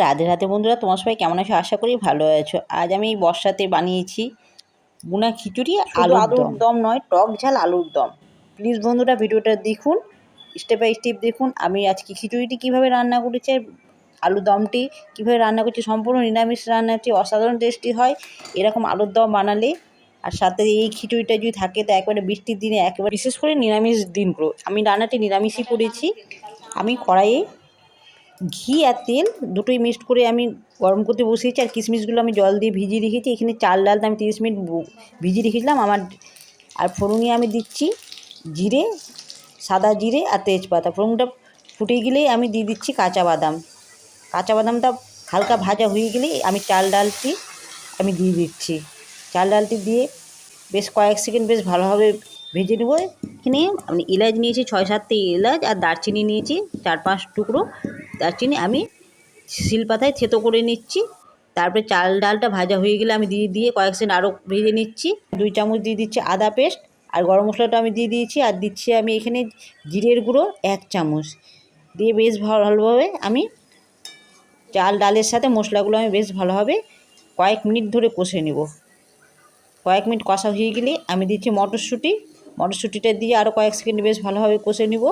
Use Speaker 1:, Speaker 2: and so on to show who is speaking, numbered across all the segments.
Speaker 1: রাধে রাধে বন্ধুরা তোমার সবাই কেমন আছো? আশা করি ভালো আছো। আজ আমি এই বর্ষাতে বানিয়েছি বুনা খিচুড়ি আলু আলুর দম। নয় টক ঝাল আলুর দম। প্লিজ বন্ধুরা ভিডিওটা দেখুন স্টেপ বাই স্টেপ দেখুন। আমি আজকে খিচুড়িটি কীভাবে রান্না করেছি আর আলু দমটি কীভাবে রান্না করছি সম্পূর্ণ নিরামিষ রান্নাটি অসাধারণ টেস্টি হয়। এরকম আলুর দম বানালে আর সাথে এই খিচুড়িটা যদি থাকে তো একবারে বৃষ্টির দিনে একেবারে বিশেষ করে নিরামিষ দিনগুলো। আমি রান্নাটি নিরামিষই করেছি। আমি কড়াইয়ে ঘি আর তেল দুটোই মিক্সড করে আমি গরম করতে বসিয়েছি আর কিশমিশগুলো আমি জল দিয়ে ভিজিয়ে রেখেছি। এখানে চাল ডালটা আমি তিরিশ মিনিট ভিজিয়ে রেখেছিলাম। আমার আর ফোড়নে আমি দিচ্ছি জিরে, সাদা জিরে আর তেজপাতা। ফোড়নটা ফুটে গেলেই আমি দিয়ে দিচ্ছি কাঁচা বাদাম। কাঁচা বাদামটা হালকা ভাজা হয়ে গেলেই আমি চাল ডালটি আমি দিয়ে দিচ্ছি। চাল ডালটি দিয়ে বেশ কয়েক সেকেন্ড বেশ ভালোভাবে ভেজে নেব। এখানে আমি এলাচ নিয়েছি, ছয় সাতটি এলাচ আর দারচিনি নিয়েছি, চার পাঁচ টুকরো। দারচিনি আমি শিলপাতায় থেতো করে নিচ্ছি। তারপরে চাল ডালটা ভাজা হয়ে গেলে আমি দিয়ে দিয়ে কয়েক সেকেন্ড আরও ভেজে নিচ্ছি। দুই চামচ দিয়ে দিচ্ছি আদা পেস্ট আর গরম মশলাটা আমি দিয়ে দিয়েছি আর দিচ্ছি আমি এখানে জিরের গুঁড়ো এক চামচ। দিয়ে বেশ ভালোভাবে আমি চাল ডালের সাথে মশলাগুলো আমি বেশ ভালোভাবে কয়েক মিনিট ধরে কষে নেব। কয়েক মিনিট কষা হয়ে গেলে আমি দিচ্ছি মটরশুঁটি। মটরশুঁটিটা দিয়ে আরও কয়েক সেকেন্ড বেশ ভালোভাবে কষে নিব।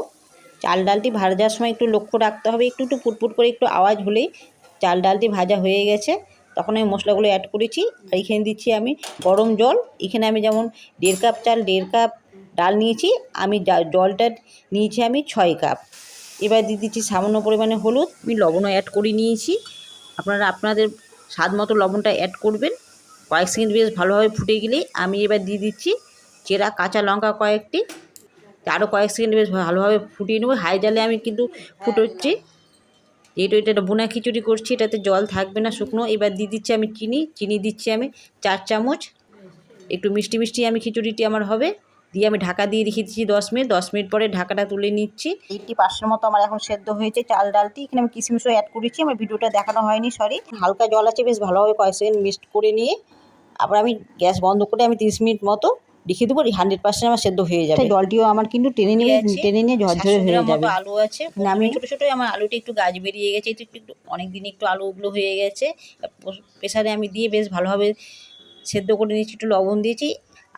Speaker 1: চাল ডালটি ভাজার সময় একটু লক্ষ্য রাখতে হবে। একটু একটু পুটপুট করে একটু আওয়াজ হলেই চাল ডালটি ভাজা হয়ে গেছে। তখন আমি মশলাগুলো অ্যাড করেছি। আর এখানে দিচ্ছি আমি গরম জল। এখানে আমি যেমন দেড় কাপ চাল, দেড় কাপ ডাল নিয়েছি, আমি জলটা নিয়েছি আমি ছয় কাপ। এবার দিয়ে দিচ্ছি সামান্য পরিমাণে হলুদ। আমি লবণও অ্যাড করে নিয়েছি। আপনারা, আপনাদের স্বাদ মতো লবণটা অ্যাড করবেন। কয়েক সেকেন্ড বেশ ভালোভাবে ফুটে গেলে আমি এবার দিয়ে দিচ্ছি চেরা কাঁচা লঙ্কা কয়েকটি। আরও কয়েক সেকেন্ড বেশ ভালোভাবে ফুটিয়ে নেব। হাই জালে আমি কিন্তু ফুটোচ্ছি। যেহেতু এটা একটা বোনা খিচুড়ি করছি, এটাতে জল থাকবে না, শুকনো। এবার দিয়ে দিচ্ছি আমি চিনি। চিনি দিচ্ছি আমি চার চামচ। একটু মিষ্টি মিষ্টি আমি খিচুড়িটি আমার হবে। দিয়ে আমি ঢাকা দিয়ে রেখে দিচ্ছি দশ মিনিট। দশ মিনিট পরে ঢাকাটা তুলে নিচ্ছি। এইটি পাঁচশোর মতো আমার এখন সেদ্ধ হয়েছে চাল, ডালটি। এখানে আমি কিশমিশও অ্যাড করেছি। আমার ভিডিওটা দেখানো হয়নি সরি হালকা জল আছে, বেশ ভালোভাবে কয়েক সেকেন্ড মিক্সড করে নিয়ে, আবার আমি গ্যাস বন্ধ করে আমি তিরিশ মিনিট মতো রেখে দেবো হান্ড্রেড পার্সেন্ট আমার সেদ্ধ হয়ে যাবে। জলটিও আমার কিন্তু টেনে নিয়ে টেনে নিয়ে ঝরঝরে হয়ে যাবে। আলু আছে। আমি ছোটো ছোটো আমার আলুটা একটু গাছ বেরিয়ে গেছে একটু একটু অনেক দিন একটু আলু উগলো হয়ে গেছে। প্রেসারে আমি দিয়ে বেশ ভালোভাবে সেদ্ধ করে নিয়েছি একটু লবণ দিয়েছি।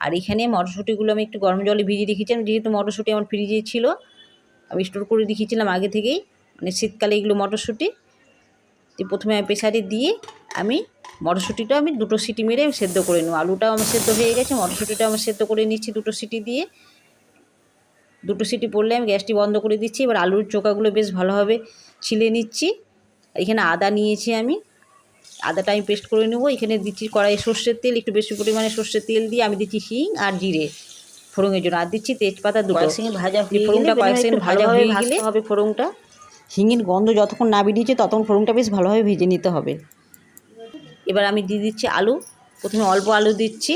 Speaker 1: আর এখানে মটরশুঁটিগুলো আমি একটু গরম জলে ভিজিয়ে রেখেছিলাম যেহেতু মটরশুঁটি আমার ফ্রিজে ছিল। আমি স্টোর করে রেখেছিলাম আগে থেকেই। মানে শীতকালে এগুলো মটরশুঁটি। প্রথমে আমি প্রেসারে দিয়ে আমি মটরশুঁটিটা আমি দুটো সিটি মেরে সেদ্ধ করে নেব। আলুটাও আমার সেদ্ধ হয়ে গেছে মটরশুঁটিটাও আমার সেদ্ধ করে নিচ্ছি দুটো সিটি দিয়ে। দুটো সিটি পড়লে আমি গ্যাসটি বন্ধ করে দিচ্ছি এবার আলুর চোকাগুলো বেশ ভালোভাবে ছিলে নিচ্ছি। এখানে আদা নিয়েছি আমি। আদাটা আমি পেস্ট করে নেব। এখানে দিচ্ছি কড়াই সর্ষের তেল একটু বেশি পরিমাণে সর্ষের তেল দিয়ে আমি দিচ্ছি হিং আর জিরে ফোড়নের জন্য। আর দিচ্ছি তেজপাতা দুটো। ভাজা হয়ে ফোড়নটা কয়েক সেকেন্ড ভাজা হয়ে গেলে হবে ফোড়নটা। হিঙের গন্ধ যতক্ষণ না বেরিয়েছে ততক্ষণ ফোড়নটা বেশ ভালোভাবে ভেজে নিতে হবে। এবার আমি দিয়ে দিচ্ছি আলু। প্রথমে অল্প আলু দিচ্ছি।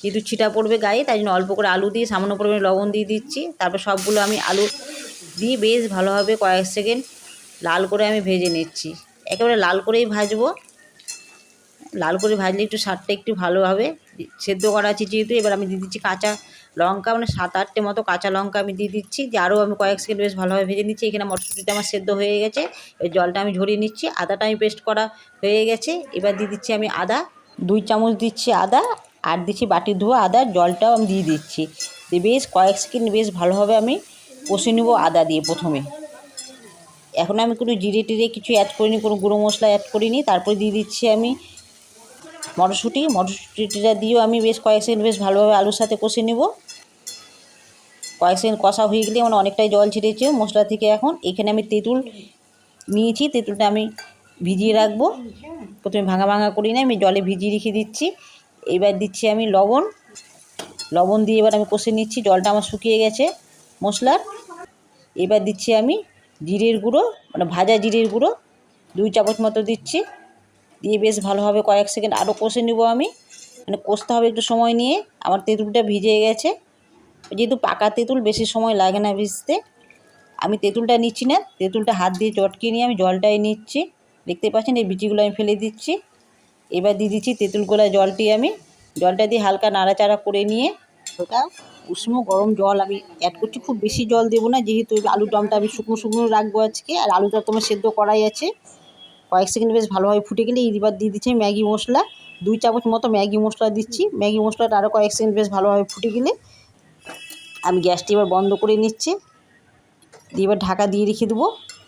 Speaker 1: যেহেতু ছিটা পড়বে গায়ে, তাই জন্য অল্প করে আলু দিয়ে সামান্য পরিমাণে লবণ দিয়ে দিচ্ছি। তারপর সবগুলো আমি আলু দিয়ে বেশ ভালোভাবে কয়েক সেকেন্ড লাল করে আমি ভেজে নিচ্ছি। একেবারে লাল করেই ভাজবো। লাল করে ভাজলে একটু স্বাদটা একটু ভালো হবে। সেদ্ধ করা আছে যেহেতু, এবার আমি দিয়ে দিচ্ছি কাঁচা লঙ্কা মানে সাত আটটে মতো কাঁচা লঙ্কা আমি দিয়ে দিচ্ছি যে আরও আমি কয়েক সেকেন্ড বেশ ভালোভাবে ভেজে নিচ্ছি। এখানে মটরশুঁটিটা আমার সেদ্ধ হয়ে গেছে, এবার জলটা আমি ঝরিয়ে নিচ্ছি। আদাটা আমি পেস্ট করা হয়ে গেছে। এবার দিয়ে দিচ্ছি আমি আদা, দুই চামচ দিচ্ছি আদা, আর দিচ্ছি বাটি ধোয়া আদার জলটাও আমি দিয়ে দিচ্ছি। দিয়ে বেশ কয়েক সেকেন্ড বেশ ভালোভাবে আমি কষে নেব আদা দিয়ে প্রথমে। এখন আমি কোনো জিরে টিরে কিছু অ্যাড করিনি, কোনো গুঁড়ো মশলা অ্যাড করিনি। তারপরে দিয়ে দিচ্ছি আমি মটরশুঁটি, মটরশুঁটিটা দিয়েও আমি বেশ কয়েক সেকেন্ড বেশ ভালোভাবে আলুর সাথে কষে নেব। কয়েক সেকেন্ড কষা হয়ে গেলে আমার অনেকটাই জল ছেড়েছে মশলা থেকে এখন। এখানে আমি তেঁতুল নিয়েছি, তেঁতুলটা আমি ভিজিয়ে রাখব। প্রথমে ভাঙা ভাঙা করি না, আমি জলে ভিজিয়ে রেখে দিচ্ছি। এবার দিচ্ছি আমি লবণ। লবণ দিয়ে এবার আমি কষে নিচ্ছি, জলটা আমার শুকিয়ে গেছে মশলার। এবার দিচ্ছি আমি জিরের গুঁড়ো মানে ভাজা জিরের গুঁড়ো, দুই চামচ মতো দিচ্ছি। দিয়ে বেশ ভালোভাবে কয়েক সেকেন্ড আরও কষে নেব আমি। মানে কষতে হবে একটু সময় নিয়ে। আমার তেঁতুলটা ভিজে গেছে। যেহেতু পাকা তেঁতুল, বেশি সময় লাগে না ভিজতে। আমি তেঁতুলটা নিচ্ছি না। তেঁতুলটা হাত দিয়ে চটকিয়ে নিয়ে আমি জলটাই নিচ্ছি। দেখতে পাচ্ছেন, এই বিচিগুলো আমি ফেলে দিচ্ছি। এবার দিয়ে দিচ্ছি তেঁতুল গোলা জলটি আমি। জলটা দিয়ে হালকা নাড়াচাড়া করে নিয়ে ওটা উষ্ণ গরম জল আমি অ্যাড করছি। খুব বেশি জল দেবো না, যেহেতু আলুর দমটা আমি শুকনো শুকনো রাখব আজকে। আর আলুটা তোমার সেদ্ধ করাই আছে। কয়েক সেকেন্ড বেশ ভালোভাবে ফুটে গেলে এবার দিয়ে দিচ্ছি ম্যাগি মশলা। দুই চামচ মতো ম্যাগি মশলা দিচ্ছি। ম্যাগি মশলাটা আরও কয়েক সেকেন্ড বেশ ভালোভাবে ফুটে গেলে আমি গ্যাসটি এবার বন্ধ করে নিচ্ছি। দিয়ে এবার ঢাকা দিয়ে রেখে দেবো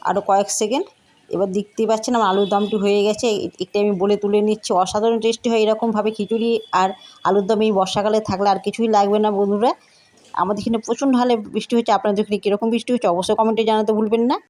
Speaker 1: আরও কয়েক সেকেন্ড। এবার দেখতেই পাচ্ছেন আমার আলুর দমটি হয়ে গেছে। একটু আমি বলে তুলে নিচ্ছি। অসাধারণ টেস্টি হয় এরকমভাবে খিচুড়ি আর আলুর দম এই বর্ষাকালে থাকলে আর কিছুই লাগবে না বন্ধুরা। আমাদের এখানে প্রচণ্ড হালে বৃষ্টি হচ্ছে। আপনাদের এখানে কীরকম বৃষ্টি হচ্ছে অবশ্যই কমেন্টে জানাতে ভুলবেন না।